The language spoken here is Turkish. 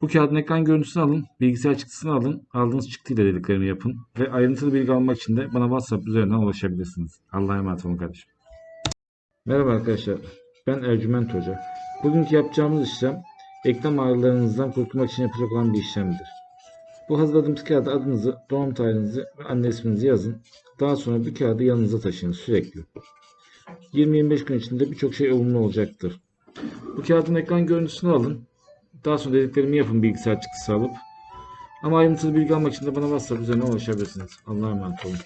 Bu kağıdın ekran görüntüsünü alın, bilgisayar çıktısını alın, aldığınız çıktıyla dediklerimi yapın ve ayrıntılı bilgi almak için de bana WhatsApp üzerinden ulaşabilirsiniz. Allah'a emanet olun kardeşim. Merhaba arkadaşlar, ben Ercüment Hoca. Bugünkü yapacağımız işlem eklem ağrılarınızdan kurtulmak için yapacak olan bir işlemdir. Bu hazırladığımız kağıda adınızı, doğum tarihinizi ve anne isminizi yazın. Daha sonra bu kağıdı yanınıza taşıyın sürekli. 20-25 gün içinde birçok şey olumlu olacaktır. Bu kağıdın ekran görüntüsünü alın. Daha sonra dediklerimi yapın bilgisayar çıktısı alıp. Ama ayrıntılı bilgi almak için de bana WhatsApp üzerinden ulaşabilirsiniz. Allah'a emanet olun.